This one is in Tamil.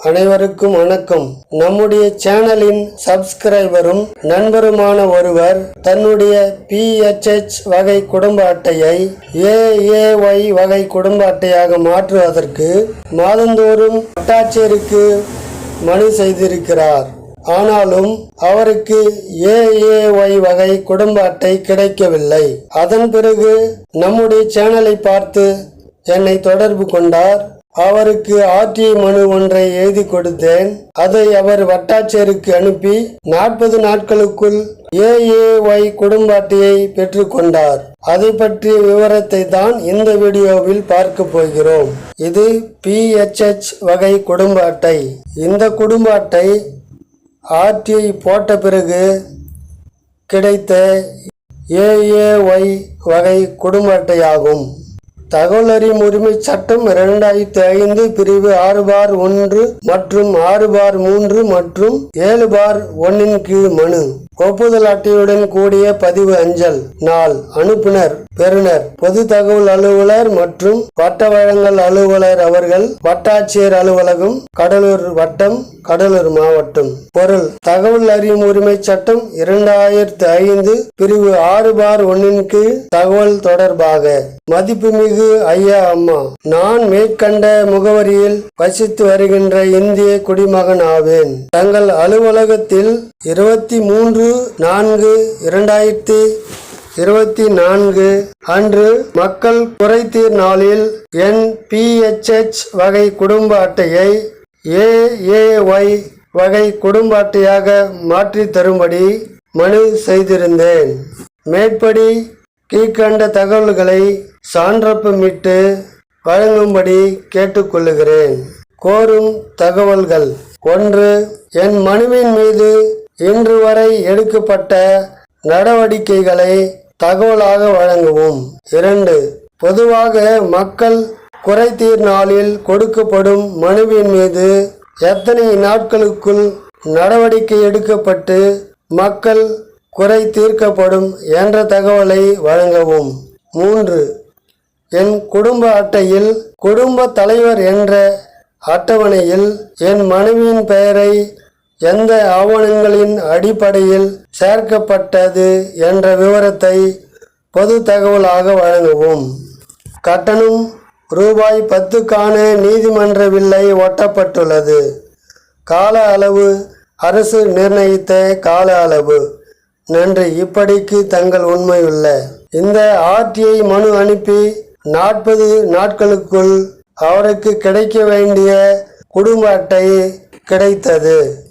அனைவருக்கும் வணக்கம். நம்முடைய சேனலின் சப்ஸ்கிரைபரும் நண்பருமான ஒருவர் தன்னுடைய பிஎச்ஹெச் வகை குடும்ப அட்டையை ஏஏஒய் வகை குடும்ப அட்டையாக மாற்றுவதற்கு மாதந்தோறும் வட்டாட்சியருக்கு மனு செய்திருக்கிறார். ஆனாலும் அவருக்கு ஏஏஒய் வகை குடும்ப அட்டை கிடைக்கவில்லை. அதன் பிறகு நம்முடைய சேனலை பார்த்து என்னை தொடர்பு கொண்டார். அவருக்கு ஆர்டிஐ மனு ஒன்றை எழுதி கொடுத்தேன். அதை அவர் வட்டாட்சியருக்கு அனுப்பி நாற்பது நாட்களுக்குள் ஏஏஒய் குடும்ப அட்டையை பெற்றுக்கொண்டார் அதை பற்றிய விவரத்தை தான் இந்த வீடியோவில் பார்க்க போகிறோம். இது பிஹெச்ஹெச் வகை குடும்ப அட்டை இந்த குடும்ப அட்டை ஆர்டிஐ போட்ட பிறகு கிடைத்த ஏஏஒய் வகை குடும்ப அட்டையாகும் தகவல் அறியும் உரிமை சட்டம் இரண்டாயிரத்தி ஐந்து பிரிவு ஆறு பார் ஒன்று மற்றும் ஆறு பார் மூன்று மற்றும் ஏழு பார் ஒன்னின் கீழ் மனு. ஒப்புதல் அட்டையுடன் கூடிய பதிவு அஞ்சல். நாள். அனுப்புனர். பெறுநர் பொது தகவல் அலுவலர் மற்றும் வட்ட வழங்கல் அலுவலர் அவர்கள் வட்டாட்சியர் அலுவலகம் கடலூர் வட்டம் கடலூர் மாவட்டம். பொருள். தகவல் அறியும் உரிமை சட்டம் இரண்டாயிரத்தி ஐந்து பிரிவு ஆறு பார் ஒன்னின் கீழ் தகவல் தொடர்பாக. மதிப்புமிகு ஐயா அம்மா. நான் மேற்கண்ட முகவரியில் வசித்து வருகின்ற இந்திய குடிமகன் ஆவேன் தங்கள் அலுவலகத்தில் இருபத்தி மூன்று நான்கு இரண்டாயிரத்தி இருபத்தி நான்கு அன்று மக்கள் குறைதீர் நாளில் என் பிஹெச்ஹெச் வகை குடும்ப அட்டையை ஏஏஒய் வகை குடும்ப அட்டையாக மாற்றி தரும்படி மனு செய்திருந்தேன். மேற்படி கீழ்கண்ட தகவல்களை சான்றப்பமிட்டு வழங்கும்படி கேட்டுக்கொள்ளுகிறேன். கோரும் தகவல்கள். ஒன்று என் மனுவின் மீது இன்று வரை எடுக்கப்பட்ட நடவடிக்கைகளை தகவலாக வழங்கவும். இரண்டு பொதுவாக மக்கள் குறைதீர் நாளில் கொடுக்கப்படும் மனுவின் மீது எத்தனை நாட்களுக்குள் நடவடிக்கை எடுக்கப்பட்டு மக்கள் குறை தீர்க்கப்படும் என்ற தகவலை வழங்கவும். மூன்று என் குடும்ப அட்டையில் குடும்ப தலைவர் என்ற அட்டவணையில் என் மனைவியின் பெயரை எந்த ஆவணங்களின் அடிப்படையில் சேர்க்கப்பட்டது என்ற விவரத்தை பொது தகவலாக வழங்கவும். கட்டணம் ரூபாய் பத்துக்கான நீதிமன்ற வில்லை ஒட்டப்பட்டுள்ளது. கால அளவு அரசு நிர்ணயித்த கால அளவு. நன்றி. இப்படிக்கு தங்கள் உண்மையுள்ள இந்த ஆர்டிஐ மனு அனுப்பி நாற்பது நாட்களுக்குள் அவருக்கு கிடைக்க வேண்டிய குடும்ப அட்டை கிடைத்தது.